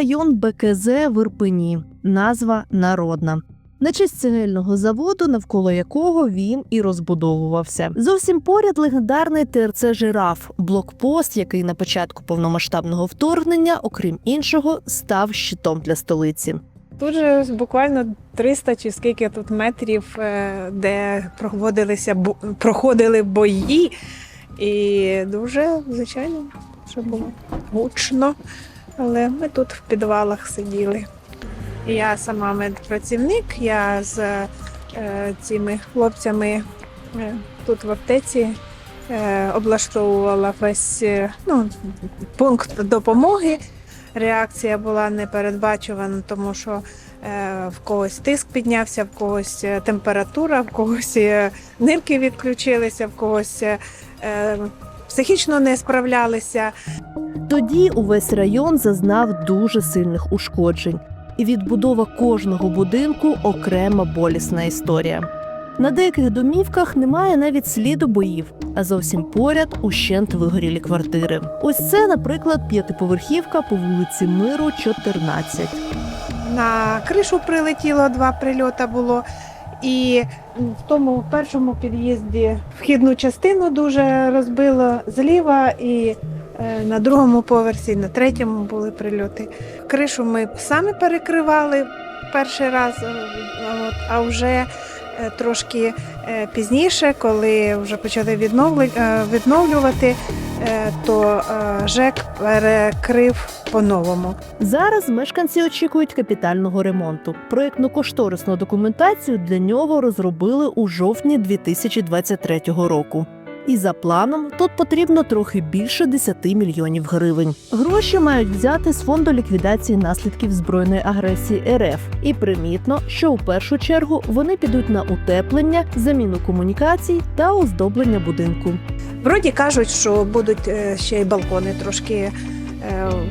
район БКЗ в Ірпені, назва народна. На честь цегельного заводу, навколо якого він і розбудовувався. Зовсім поряд легендарний ТРЦ Жираф, блокпост, який на початку повномасштабного вторгнення, окрім іншого, став щитом для столиці. Тут же буквально 300 чи скільки тут метрів, е, де проводилися проходили бої, і дуже, звичайно, що було гучно. Але ми тут в підвалах сиділи. Я сама медпрацівник, я з е, цими хлопцями е, тут в аптеці е, облаштовувала весь е, ну, пункт допомоги. Реакція була непередбачувана, тому що е, в когось тиск піднявся, в когось е, температура, в когось е, нирки відключилися, в когось е, е, психічно не справлялися. Тоді увесь район зазнав дуже сильних ушкоджень, і відбудова кожного будинку окрема болісна історія. На деяких домівках немає навіть сліду боїв, а зовсім поряд ущент вигорілі квартири. Ось це, наприклад, п'ятиповерхівка по вулиці Миру, 14. На кришу прилетіло два прильота було. І в тому першому під'їзді вхідну частину дуже розбило зліва, і на другому поверсі, на третьому були прильоти. Кришу ми самі перекривали перший раз, е, а вже е, трошки е, пізніше, коли вже почали е, відновлювати, е, то е, ЖЕК перекрив по-новому. Зараз мешканці очікують капітального ремонту. Проєктно-кошторисну документацію для нього розробили у жовтні 2023 року. І за планом тут потрібно трохи більше 10 мільйонів гривень. Гроші мають взяти з фонду ліквідації наслідків збройної агресії РФ. І примітно, що у першу чергу вони підуть на утеплення, заміну комунікацій та оздоблення будинку. Вроді кажуть, що будуть е, ще й балкони трошки е,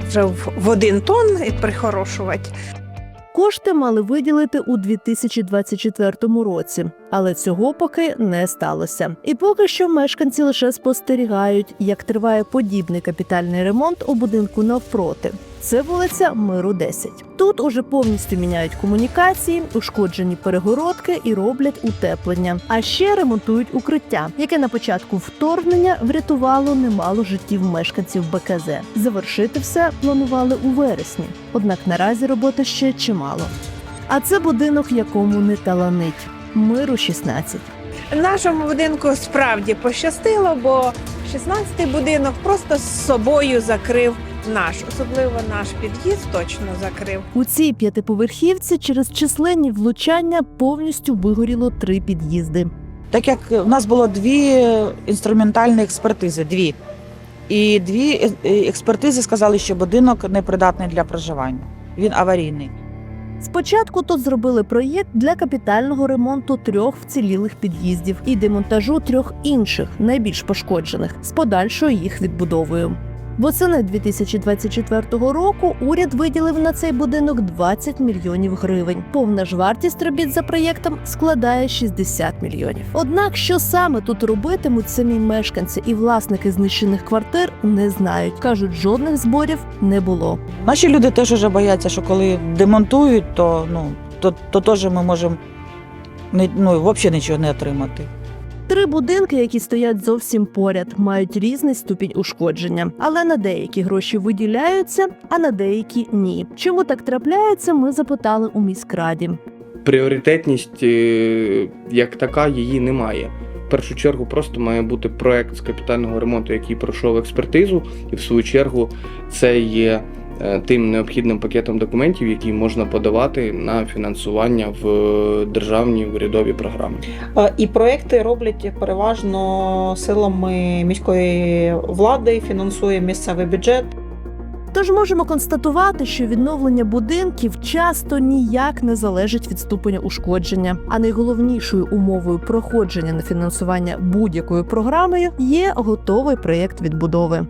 вже в один тон прихорошувати. Кошти мали виділити у 2024 році, але цього поки не сталося. І поки що мешканці лише спостерігають, як триває подібний капітальний ремонт у будинку навпроти. Це вулиця Миру 10. Тут уже повністю міняють комунікації, ушкоджені перегородки і роблять утеплення. А ще ремонтують укриття, яке на початку вторгнення врятувало немало життів мешканців БКЗ. Завершити все планували у вересні. Однак наразі роботи ще чимало. А це будинок, якому не таланить. Миру 16. Нашому будинку справді пощастило, бо 16-й будинок просто з собою закрив наш, особливо наш під'їзд точно закрив. У цій п'ятиповерхівці через численні влучання повністю вигоріло три під'їзди. Так як у нас було дві інструментальні експертизи, дві. І дві е- е, експертизи сказали, що будинок непридатний для проживання. Він аварійний. Спочатку тут зробили проєкт для капітального ремонту трьох вцілілих під'їздів і демонтажу трьох інших, найбільш пошкоджених, з подальшою їх відбудовою. Восени 2024 року уряд виділив на цей будинок 20 мільйонів гривень. Повна ж вартість робіт за проєктом складає 60 мільйонів. Однак, що саме тут робитимуть самі мешканці і власники знищених квартир, не знають. кажуть, жодних зборів не було. Наші люди теж вже бояться, що коли демонтують, то ну то, то теж ми можемо не, ну, взагалі нічого не отримати. Три будинки, які стоять зовсім поряд, мають різний ступінь ушкодження, але на деякі гроші виділяються, а на деякі ні. Чому так трапляється? Ми запитали у міськраді. пріоритетність е, як така її немає. В першу чергу просто має бути проект з капітального ремонту, який пройшов експертизу, і в свою чергу це є тим необхідним пакетом документів, які можна подавати на фінансування в е, державні урядові програми. Е, І проекти роблять переважно силами міської влади, фінансує місцевий бюджет. Тож можемо констатувати, що відновлення будинків часто ніяк не залежить від ступеня ушкодження. А найголовнішою умовою проходження на фінансування будь-якою програмою є готовий проєкт відбудови.